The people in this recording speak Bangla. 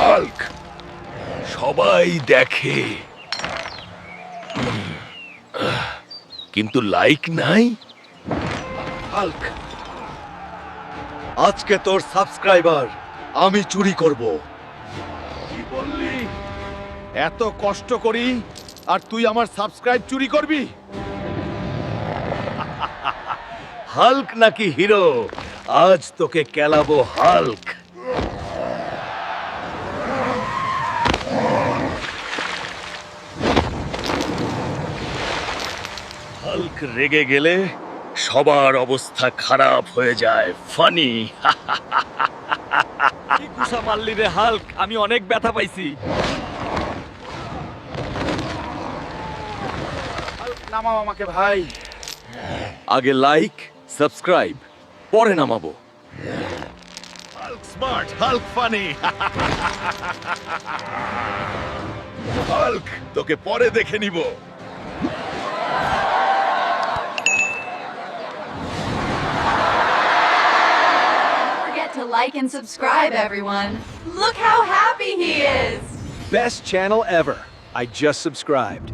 হাল্ক। সবাই দেখে। কিন্তু লাইক নাই? হাল্ক আজকে তোর সাবস্ক্রাইবার আমি চুরি করব। কি বললি? এত কষ্ট করি আর তুই আমার সাবস্ক্রাইব চুরি করবি? হাল্ক নাকি হিরো? আজ তোকে কেলাবো হাল্ক। হাল্ক রেগে গেলে সবার অবস্থা খারাপ হয়ে যায়। ফানি। কুসা মারলি রে হাল্ক? আমি অনেক ব্যথা পাইছি। নামাও আমাকে ভাই। আগে লাইক সাবস্ক্রাইব পরে নামাবো। Hulk smart Hulk funny Hulk, তোকে পরে দেখে নিব। Like and subscribe, everyone. Look how happy he is! Best channel ever. I just subscribed.